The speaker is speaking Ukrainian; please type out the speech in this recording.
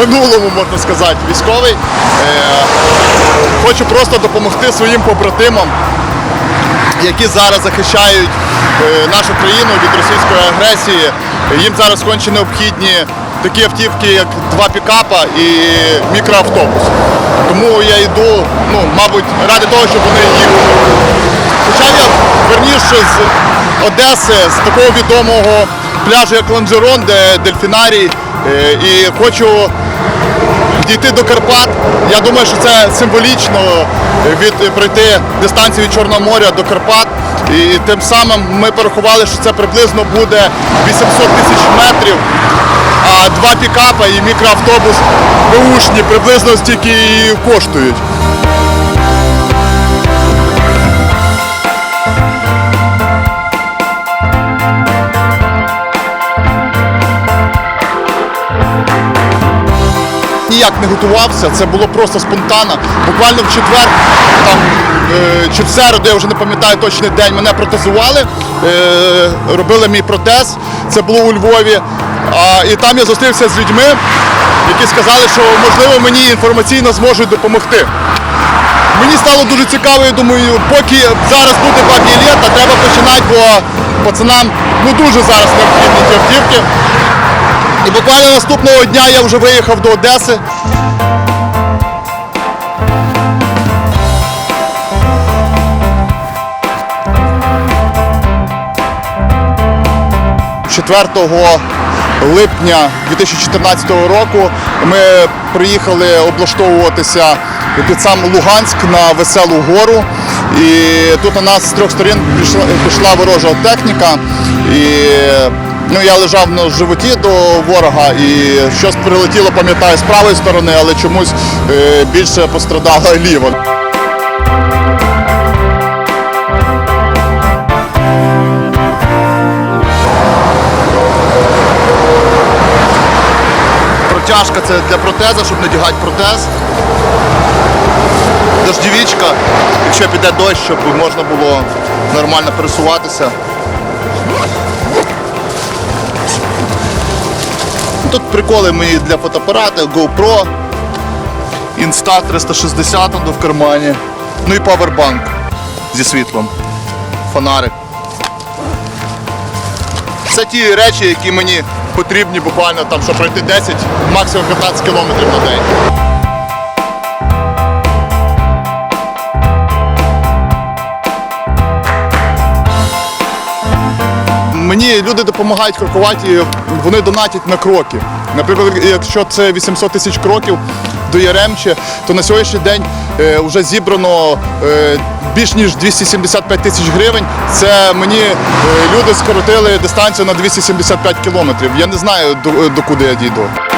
минулому, можна сказати, військовий. Е, Хочу просто допомогти своїм побратимам, які зараз захищають е, нашу країну від російської агресії. Їм зараз конче необхідні такі автівки, як два пікапа і мікроавтобус. Тому я йду, ну, мабуть, ради того, щоб вони їхали. Хоча я верніше з Одеси, з такого відомого пляжу, як Ланжерон, де дельфінарій, е, і хочу дійти до Карпат. Я думаю, що це символічно від пройти дистанцію від Чорного моря до Карпат. І тим самим ми порахували, що це приблизно буде 800 тисяч метрів. А два пікапа і мікроавтобус беушні приблизно стільки і коштують. Ніяк не готувався, це було просто спонтанно. Буквально в четвер там, е, чи в середу, я вже не пам'ятаю точний день, мене протезували, е, робили мій протез, це було у Львові. І там я зустрівся з людьми, які сказали, що можливо мені інформаційно зможуть допомогти. Мені стало дуже цікаво, я думаю, поки зараз буде два білета, треба починати, бо пацанам ну, дуже зараз необхідні ті автівки. Буквально наступного дня я вже виїхав до Одеси. «4 липня 2014 року ми приїхали облаштовуватися під сам Луганськ на Веселу гору. І тут на нас з трьох сторін пішла, пішла ворожа техніка. І ну, я лежав на животі до ворога і щось прилетіло, пам'ятаю, з правої сторони, але чомусь е, більше пострадала ліва. Протяжка це для протеза, щоб надягати протез. Дождівічка, якщо піде дощ, щоб можна було нормально пересуватися. Тут приколи мої для фотоапарата, GoPro, Insta 360 он в кармані. Ну і павербанк зі світлом. Фонарик. Це ті речі, які мені потрібні буквально там, щоб пройти 10, максимум 15 кілометрів на день. Мені люди допомагають крокувати, вони донатять на кроки. Наприклад, якщо це 800 тисяч кроків до Яремче, то на сьогоднішній день е, вже зібрано е, більш ніж 275 тисяч гривень. Це мені е, люди скоротили дистанцію на 275 кілометрів. Я не знаю, до, до я дійду.